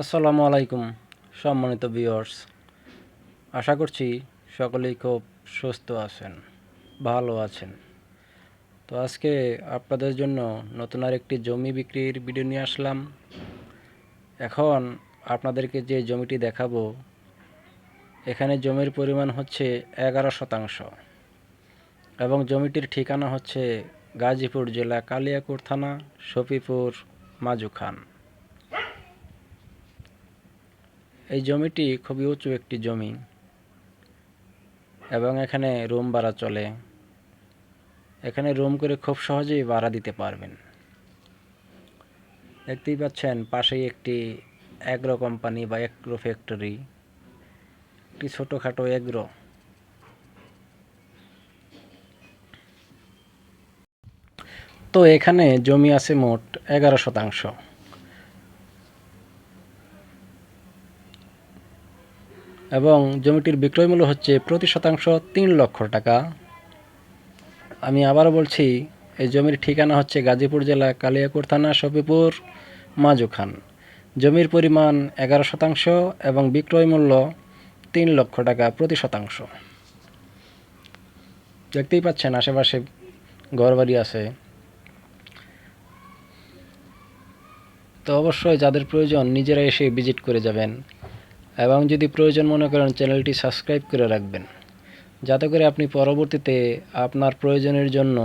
আসসালামু আলাইকুম, সম্মানিত ভিউয়ার্স। আশা করছি সকলেই খুব সুস্থ আছেন, ভালো আছেন। তো আজকে আপনাদের জন্য নতুন আর একটি জমি বিক্রির ভিডিও নিয়ে আসলাম। এখন আপনাদেরকে যে জমিটি দেখাবো, এখানে জমির পরিমাণ হচ্ছে এগারো শতাংশ এবং জমিটির ঠিকানা হচ্ছে গাজীপুর জেলা কালিয়াকুর থানা, শফিপুর, মাজুখান। এই জমিটি খুবই উঁচু একটি জমি এবং এখানে রুম ভাড়া চলে। এখানে রুম করে খুব সহজেই ভাড়া দিতে পারবেন। দেখতেই পাচ্ছেন, পাশেই একটি অ্যাগ্রো কোম্পানি বা অ্যাগ্রো ফ্যাক্টরি একটি ছোটোখাটো অ্যাগ্রো তো এখানে জমি আছে মোট এগারো শতাংশ। এবং জমিটির বিক্রয় মূল্য হচ্ছে প্রতি শতাংশ তিন লক্ষ টাকা। আমি আবারও বলছি, এই জমির ঠিকানা হচ্ছে গাজীপুর জেলা কালিয়াকুর থানা, শফিপুর মাজুখান জমির পরিমাণ এগারো শতাংশ এবং বিক্রয় মূল্য তিন লক্ষ টাকা প্রতি শতাংশ। দেখতেই পাচ্ছেন, আশেপাশে ঘরবাড়ি আছে। তো অবশ্যই যাদের প্রয়োজন, নিজেরা এসে ভিজিট করে যাবেন। এবং যদি প্রয়োজন মনে করেন চ্যানেলটি সাবস্ক্রাইব করে রাখবেন, যাতে করে আপনি পরবর্তীতে আপনার প্রয়োজনের জন্য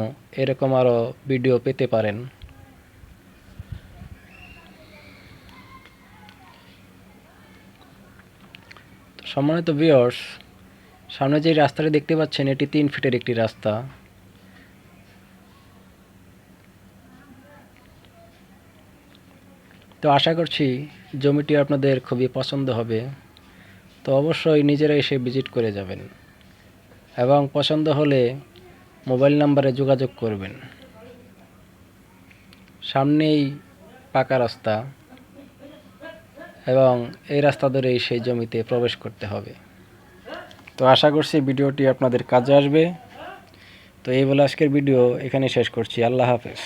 এরকম আরও ভিডিও পেতে পারেন। সম্মানিত ভিউয়ার্স সামনে যে রাস্তাটি দেখতে পাচ্ছেন, এটি তিন ফিটের একটি রাস্তা। তো আশা করছি জমিটি আপনাদের খুবই পছন্দ হবে। তো অবশ্যই নিজেরা এসে ভিজিট করে যাবেন এবং পছন্দ হলে মোবাইল নাম্বারে যোগাযোগ করবেন। সামনেই পাকা রাস্তা এবং এই রাস্তা ধরেই সেই জমিতে প্রবেশ করতে হবে। তো আশা করছি ভিডিওটি আপনাদের কাজে আসবে। তো এই বলে আজকের ভিডিও এখানে শেষ করছি। আল্লাহ হাফেজ।